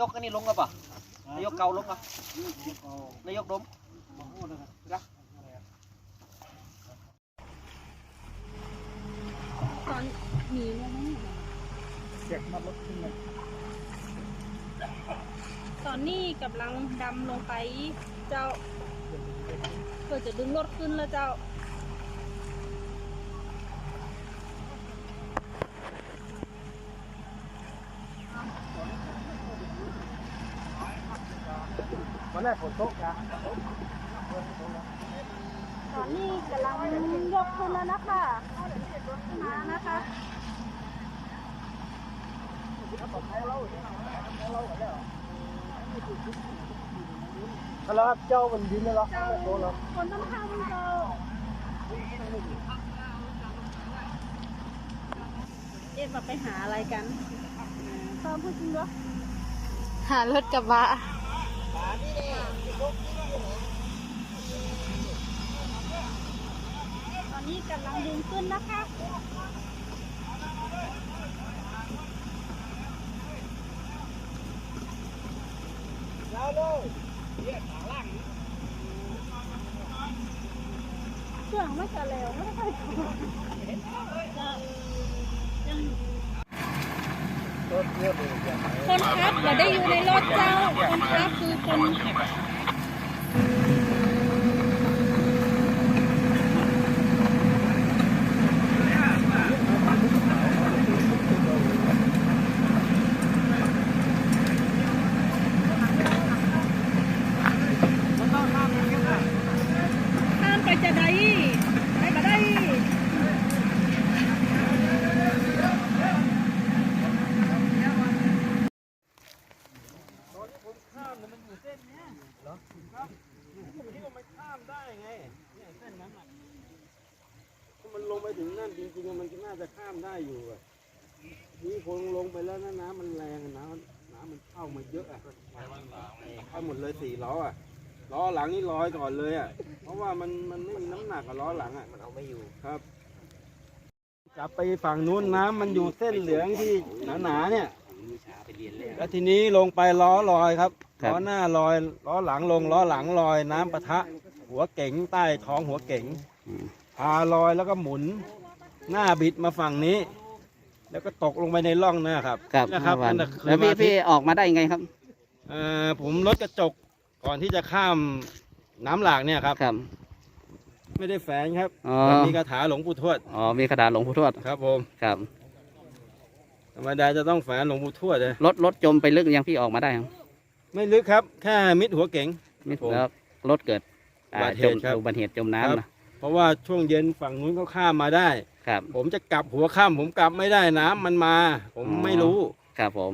ยกอันนี้ลงกับป่ะนายกเกาลงกับนายกดมตอนหนีเนี่ยไม่เห็นเสียงมันลดขึ้นเลยตอนนี้กำลังดำลงไปเจ้าเพื่อจะดึงรถขึ้นแล้วเจ้า แรกฝนตกนะตอนนี้กำลังยกขึ้นแล้วนะคะมานะคะแล้วครับเจ้ามันดินแล้วเจ้าโดนแล้วคนต้องข้ามเจ้าเอ็ดมาไปหาอะไรกันตอนพูดจริงเหรอหารถกระบะ ตอนนี้กำลังดึงขึ้นนะคะเรียกขางล่างเครื่องไม่กระเลวไม่ค่อยถูก คนครับเราได้อยู่ในรถเจ้า คนครับคือคนข้ามไปจะได้ไปก็ได้ ข้ามเนี่ยมันอยู่เส้นเนี้ยเหรอครับผมคิดว่ามันข้ามได้ไงเนี่ยเส้นนั้นอะ ถ้ามันลงไปถึงนั่นจริงๆมันก็น่าจะข้ามได้อยู่อะนี่คงลงไปแล้วนะน้ำมันแรงอะน้ำน้ำมันเข้ามาเยอะอะเข้าหมดเลยสี่ล้ออะล้อหลังนี่ลอยก่อนเลยอะเพราะว่ามันมันไม่มีน้ำหนักกับล้อหลังอะมันเอาไม่อยู่ครับกลับไปฝั่งนู้นน้ำมันอยู่เส้นเหลืองที่หนาๆเนี่ยแล้วทีนี้ลงไปล้อลอยครับครับล้อหน้าลอยล้อหลังลงล้อหลังลอย น้ำปะทะ หัวเก๋งใต้ท้องหัวเก๋ง พาลอยแล้วก็หมุน หน้าบิดมาฝั่งนี้ แล้วก็ตกลงไปในร่องนะครับครับนะครับห้าวันนั่นน่ะคือแล้วพี่มาที่พี่ออกมาได้ยังไงครับ เอ่อผมลดกระจกก่อนที่จะข้ามน้ำหลากเนี่ยครับ ครับ ไม่ได้แฝงครับอ๋อ มันมีคาถาหลวงปู่ทวดอ๋อมีกระดาษหลวงปู่ทวดครับผมครับธรรมดาจะต้องแฝงหลวงปู่ทวดเลยรถรถจมไปลึกยังพี่ออกมาได้ยังไม่ลึกครับแค่มิดหัวเก๋ง มิดผมแล้วรถเกิดอ่าอุบัติเหจตุมครับอุบัติเหตุจมครับน้ำนะ เพราะว่าช่วงเย็นฝั่งนู้นเขาข้ามมาได้ ครับ ผมจะกลับหัวค่ำผมกลับไม่ได้น้ำมันมา ผมอ๋อไม่รู้ ครับผม